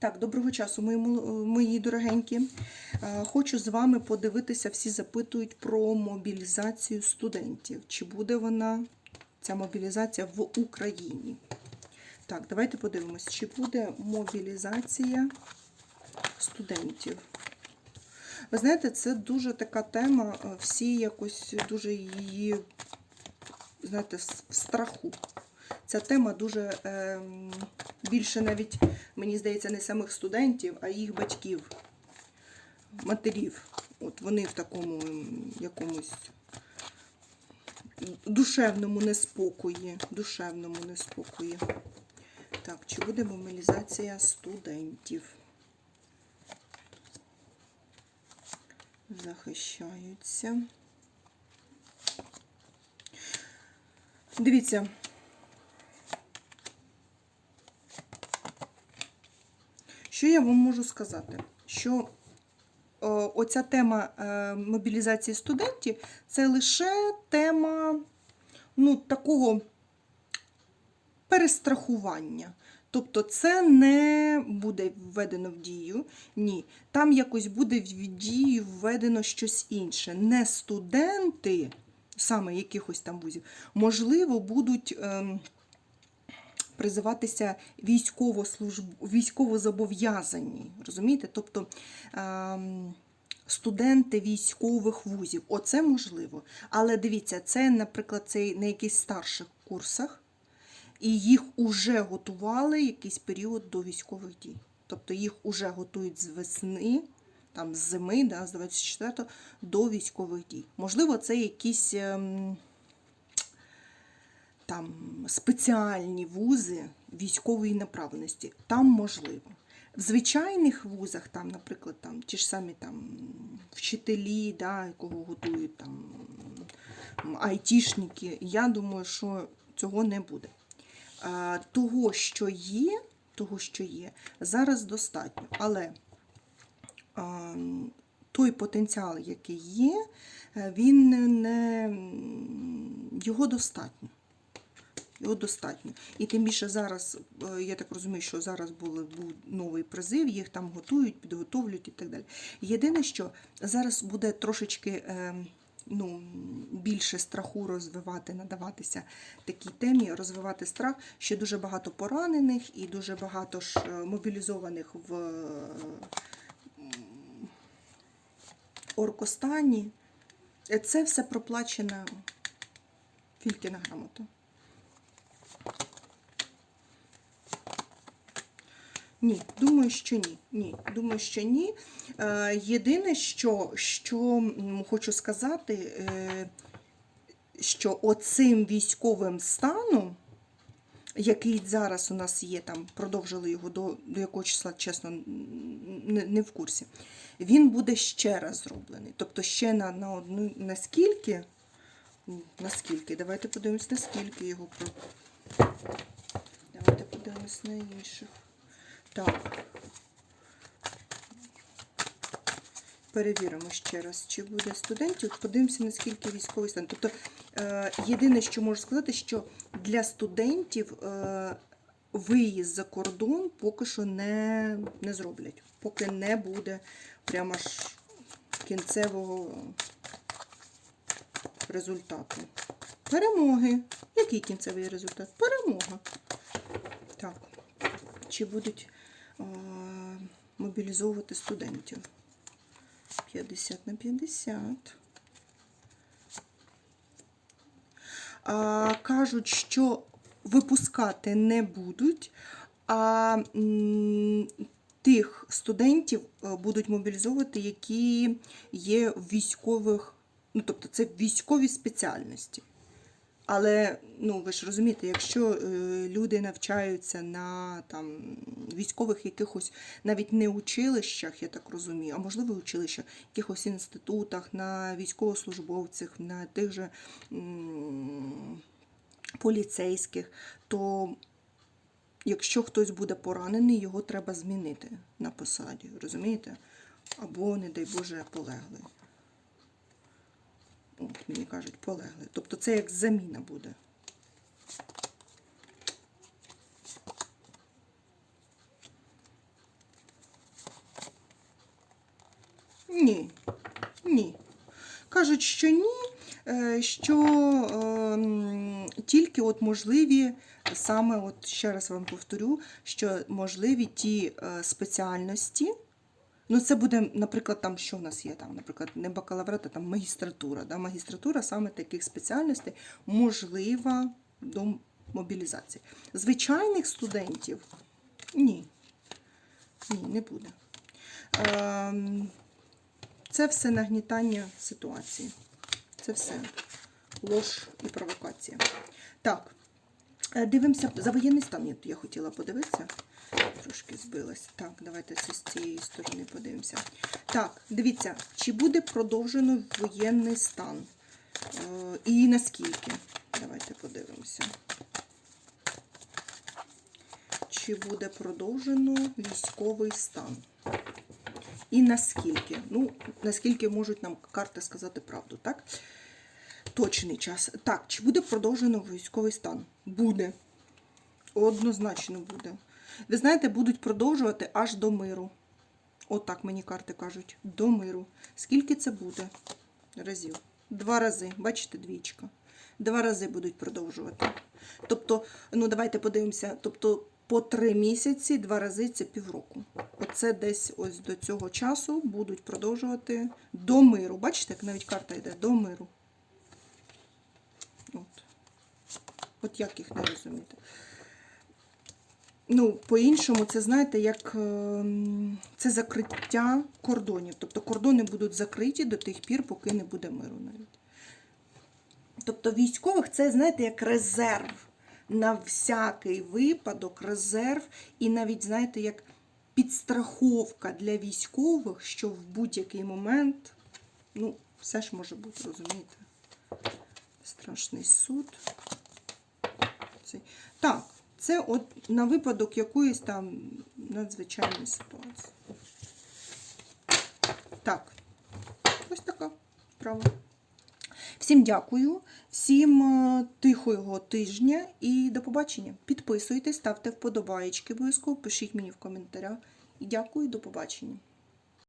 Так, доброго часу, мої, мої дорогенькі. Е, Хочу з вами подивитися, всі запитують про мобілізацію студентів. Чи буде вона, ця мобілізація в Україні? Так, давайте подивимось, чи буде мобілізація студентів. Ви знаєте, це дуже така тема, е, всі якось дуже її, знаєте, в страху. Ця тема дуже ем, більше навіть, мені здається, не самих студентів, а їх батьків, матерів. От вони в такому ем, якомусь душевному неспокої. Душевному неспокої. Так, чи буде мобілізація студентів? Захищаються. Дивіться. Що я вам можу сказати? Що о, оця тема е, мобілізації студентів це лише тема ну, такого перестрахування. Тобто це не буде введено в дію. Ні. Там якось буде в дію введено щось інше. Не студенти, саме якихось там вузів, можливо, будуть. Ем, призиватися військовослужб... військовозобов'язані. Розумієте? Тобто ем, студенти військових вузів. Оце можливо. Але дивіться, це, наприклад, це на якихось старших курсах, і їх уже готували якийсь період до військових дій. Тобто їх уже готують з весни, там з зими, да, з 24 до військових дій. Можливо, це якісь. Там спеціальні вузи військової направленості. Там можливо. В звичайних вузах, там, наприклад, там ті ж самі там вчителі, да, якого готують там айтішники, я думаю, що цього не буде. Того, що є, того, що є, зараз достатньо. Але той потенціал, який є, е, він не його достатньо. Його достатньо. І тим більше зараз, е, я так розумію, що зараз були, був новий призив, їх там готують, підготовлюють і так далі. Єдине, що зараз буде трошечки е, ну, більше страху розвивати, надаватися такій темі, розвивати страх, що дуже багато поранених і дуже багато ж е, мобілізованих в Оркостані. Це все проплачена Фількіна грамота. Ні, думаю, що ні. Ні, думаю, що ні. Е, єдине, що, що хочу сказати, е, що оцим військовим станом, який зараз у нас є, там продовжили його до, до якого числа, чесно, не, не в курсі, він буде ще раз зроблений. Тобто ще на, на одну, наскільки, наскільки, давайте подивимось, наскільки його. Давайте подивимось на інших. Так. Перевіримо ще раз, чи буде студентів. Подивимося, наскільки військовий стан. Тобто, е, єдине, що можу сказати, що для студентів е, виїзд за кордон поки що не, не зроблять. Поки не буде прямо ж кінцевого результату. Перемоги. Який кінцевий результат? Перемога. Так. Чи будуть мобілізовувати студентів? 50 на 50. А, кажуть, що випускати не будуть, а тих студентів е, будуть мобілізовувати, які є в військових, ну тобто це військові спеціальності. Але ну ви ж розумієте, якщо е, люди навчаються на там військових якихось навіть не училищах, я так розумію, а можливо училищах, якихось інститутах, на військовослужбовцях, на тих же м, поліцейських, то якщо хтось буде поранений, його треба змінити на посаді, розумієте? Або, не дай Боже, полеглий мені кажуть, полегли. Тобто це як заміна буде. Ні, ні. Кажуть, що ні, е, що е, тільки от можливі, саме, от ще раз вам повторю, що можливі ті е, спеціальності. Ну, це буде, наприклад, там, що в нас є, там, наприклад, не бакалаврат, а там магістратура. Да? Магістратура саме таких спеціальностей можлива до мобілізації. Звичайних студентів ні. Ні, не буде. Ем, це все нагнітання ситуації. Це все лож і провокація. Так, дивимося за воєнний стан. Я- Я хотіла подивитися. Трошки збилась. Так, давайте це з цієї сторони подивимося. Так, дивіться, чи буде продовжено воєнний стан? Е, І наскільки? Давайте подивимося. Чи буде продовжено військовий стан? І наскільки? Ну, наскільки можуть нам карти сказати правду, так? Точний час. Так, чи буде продовжено військовий стан? Буде. Однозначно буде. Ви знаєте, будуть продовжувати аж до миру. Отак мені карти кажуть. До миру. Скільки це буде? Разів. Два рази. Бачите, двічка. Два рази будуть продовжувати. Тобто, ну давайте подивимося. Тобто, по три місяці, два рази це півроку. Оце десь ось до цього часу будуть продовжувати до миру. Бачите, як навіть карта йде до миру. От. От як їх не розуміти. Ну, по-іншому, це знаєте, як ем, це закриття кордонів. Тобто кордони будуть закриті до тих пір, поки не буде миру навіть. Тобто військових це, знаєте, як резерв. На всякий випадок резерв, і навіть, знаєте, як підстраховка для військових, що в будь-який момент, ну, все ж може бути, розумієте? Страшний суд. Цей. Так, це от на випадок якоїсь там надзвичайної ситуації. Так, ось така справа. Всім дякую, всім е, тихого тижня і до побачення. Підписуйтесь, ставте вподобаєчки обов'язково, пишіть мені в коментарях. І дякую, до побачення.